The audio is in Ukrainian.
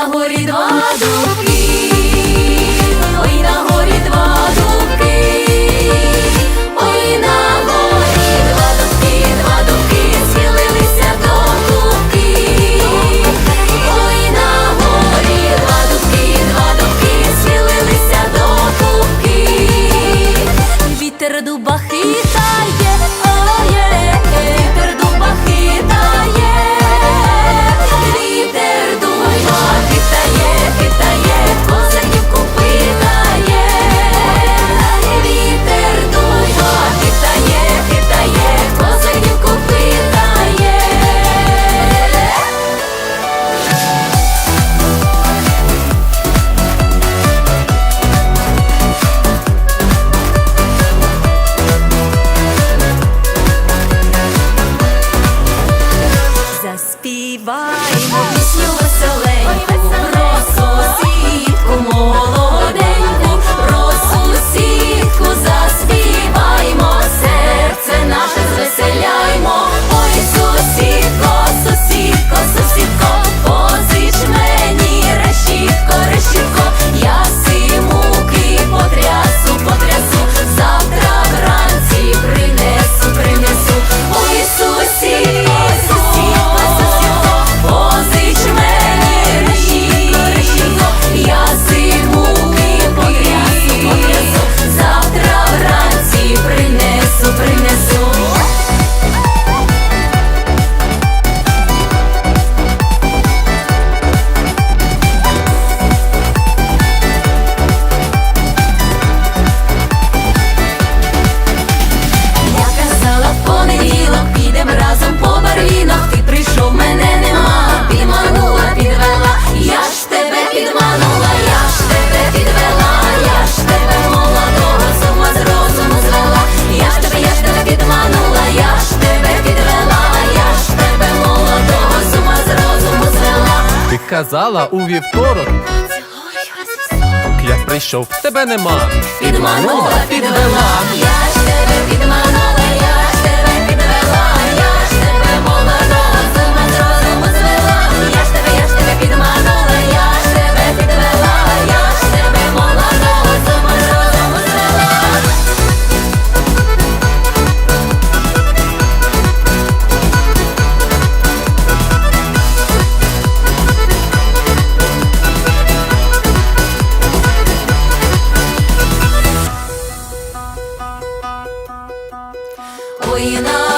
на горі доду. happy boy. казала у вівторок. Я прийшов, тебе нема. Підманула, підвела. going know.